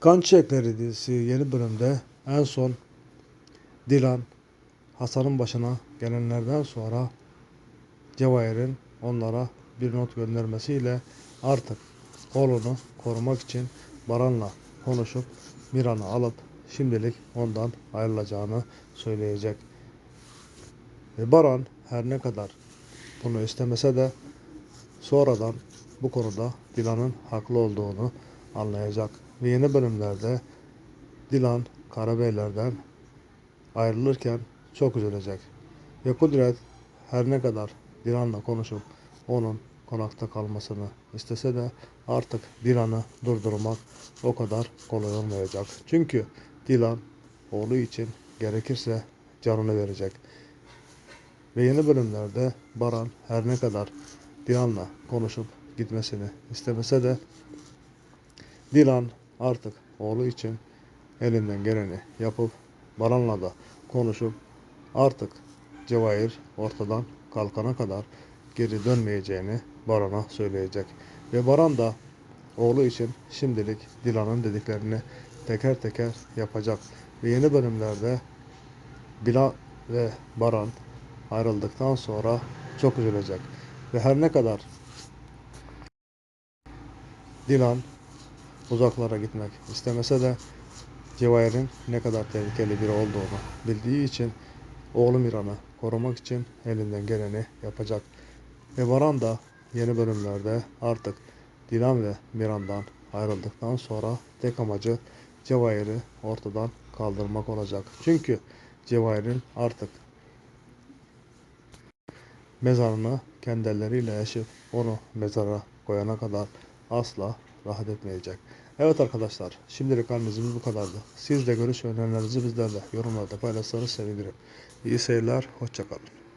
Kan Çiçekleri dizisi yeni bölümde en son Dilan Hasan'ın başına gelenlerden sonra Cevahir'in onlara bir not göndermesiyle artık oğlunu korumak için Baran'la konuşup Miran'ı alıp şimdilik ondan ayrılacağını söyleyecek. Ve Baran her ne kadar bunu istemese de sonradan bu konuda Dilan'ın haklı olduğunu anlayacak. Ve yeni bölümlerde Dilan Karabeyler'den ayrılırken çok üzülecek. Ve Kudret her ne kadar Dilan'la konuşup onun konakta kalmasını istese de artık Dilan'ı durdurmak o kadar kolay olmayacak. Çünkü Dilan oğlu için gerekirse canını verecek. Ve yeni bölümlerde Baran her ne kadar Dilan'la konuşup gitmesini istemese de Dilan artık oğlu için elinden geleni yapıp Baran'la da konuşup artık Cevahir ortadan kalkana kadar geri dönmeyeceğini Baran'a söyleyecek. Ve Baran da oğlu için şimdilik Dilan'ın dediklerini teker teker yapacak. Ve yeni bölümlerde Bila ve Baran ayrıldıktan sonra çok üzülecek. Ve her ne kadar Dilan uzaklara gitmek istemese de Cevahir'in ne kadar tehlikeli biri olduğunu bildiği için oğlu Miran'ı korumak için elinden geleni yapacak. Ve Baran da yeni bölümlerde artık Dilan ve Miran'dan ayrıldıktan sonra tek amacı Cevahir'i ortadan kaldırmak olacak. Çünkü Cevahir'in artık mezarını kendi elleriyle yaşıp onu mezara koyana kadar asla rahat etmeyecek. Evet arkadaşlar şimdilik analizimiz bu kadardı. Siz de görüş ve önerilerinizi bizlerle yorumlarda paylaşsanız sevinirim. İyi seyirler, hoşçakalın.